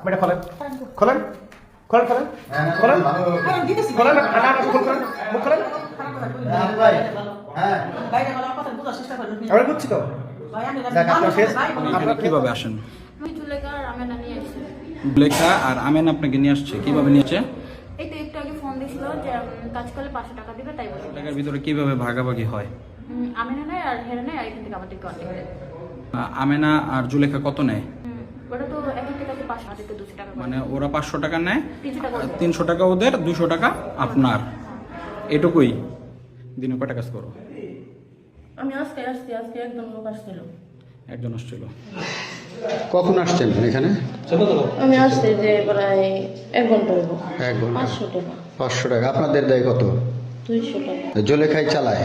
আপনি এটা খোলেন। খোলেন? খোলেন খোলেন? খোলেন? খোলেন না, না, না, মুখ খোলেন। মুখ খোলেন আমরা বুঝছি তো। কীভাবে আসেন? আমি আর আমেনা লেখা আর আমেন আপনাকে নিয়ে আসছে? কীভাবে নিয়েছে এই তো একটু আগে ফোন দিছিল যে কাজ করলে পাঁচশো টাকা দিবে তাই বলে টাকার ভিতরে কীভাবে ভাগাভাগি হয়? আমেনা নেয় আর হেরে নেয় এখান থেকে আমাদের কন্ট্যাক্ট আমেনা আর জুলেখা কত নেয় হুম, ওটা তো এক একটা কাছে পাঁচশো হাতে দুশো টাকা মানে ওরা পাঁচশো টাকা নেয় তিনশো টাকা ওদের। দুশো টাকা আপনার। এটুকুই। দিনে কয়টা কাজ করো? আমি আজকে আসছি আজকে একজন লোক আসছিল। একজন আসছিল। কখন আসছেন এখানে? আমি আসছি যে প্রায় এক ঘণ্টা হইব। এক ঘণ্টা। পাঁচশো টাকা। পাঁচশো টাকা। আপনাদের দেয় কত? দুইশো টাকা। জলেখাই চালায়?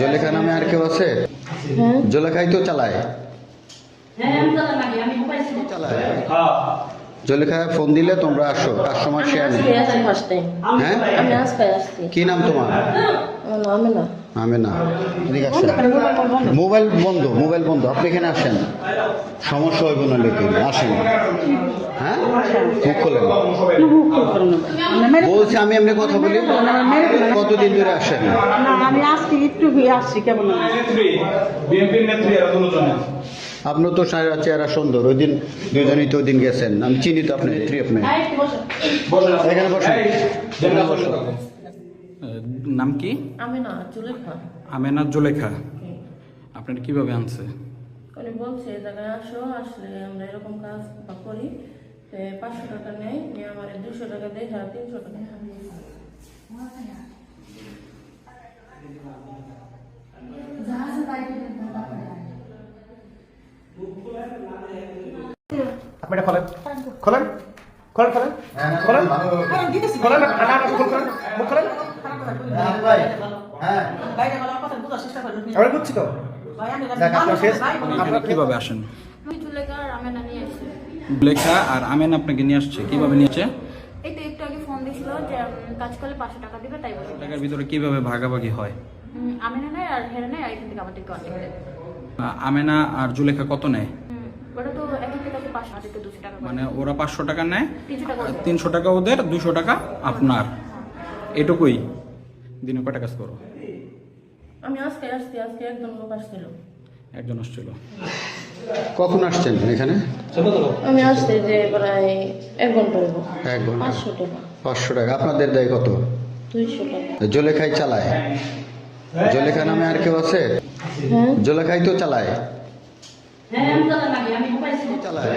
জলেখা নামে আর কেউ আছে? হ্যাঁ। জলেখাই তো চালায়। চালায়। জলেখা ফোন দিলে তোমরা আসো। শেয়ার আসছি ফার্স্ট টাইম হ্যাঁ? আমি কি নাম তোমার? আমার নামে না আমি না এদিকে আসেন মোবাইল বন্ধ মোবাইল বন্ধ। আপনি এখানে আসেন। সমস্যা হইব না লেখেন আসেন। হ্যাঁ? মুখ খোলেন। বলছি আমি এমনি কথা বলি। কতদিন ধরে আসেন? আমি আজকে একটু আসছি কেমন? আপনার তো সারা চেহারা সুন্দর ওই দিন দুজনেই তো ওই দিন গেছেন। আমি চিনি তো আপনি আপনি এখানে বসেন নাম কি? আমিনাথ জুলেখা। আমেনা জুলেখা। আপনার কীভাবে আনছে? উনি বলছে জায়গায় আসো আসলে আমরা এরকম কাজ বা করি। পাঁচশো টাকা নেই নিয়ে আমার দুশো টাকা দেয় তিনশো টাকা আপনি এটা খোলেন। খোলেন? খোলেন খোলেন? খোলেন? খোলেন? না, না, না, খোলেন? মুখ খোলেন? বুঝছি তো। কীভাবে আসেন? আর আমেনা লেখা আর আমেন আপনাকে নিয়ে আসছে? কীভাবে নিয়েছে এই তো একটু আগে ফোন দিছিল যে কাজ করলে পাঁচশো টাকা দিবে তাই বলে টাকার ভিতরে কীভাবে ভাগাভাগি হয়? উম, আমেনা নেয় আর হেরে নেয় আর এখান থেকে আমাদের কন্ট্যাক্ট আমেনা আর জুলেখা কত নেয় হুম, ওটা তো এক একটা কাছে পাঁচশো হাতে দুশো টাকা মানে ওরা পাঁচশো টাকা নেয় তিনশো টাকা ওদের। দুশো টাকা আপনার। এটুকুই। দিনে কয়টা কাজ করো? আমি আজকে আসছি আজকে একজন লোক আসছিল। একজন আসছিল। কখন আসছেন এখানে? আমি আসছি যে প্রায় এক ঘণ্টা এক ঘণ্টা। পাঁচশো টাকা। পাঁচশো টাকা। আপনাদের দেয় কত? দুইশো টাকা। জলেখাই চালায়। জলেখা নামে আর কেউ আছে? হ্যাঁ। জলেখাই তো চালায়। চালায়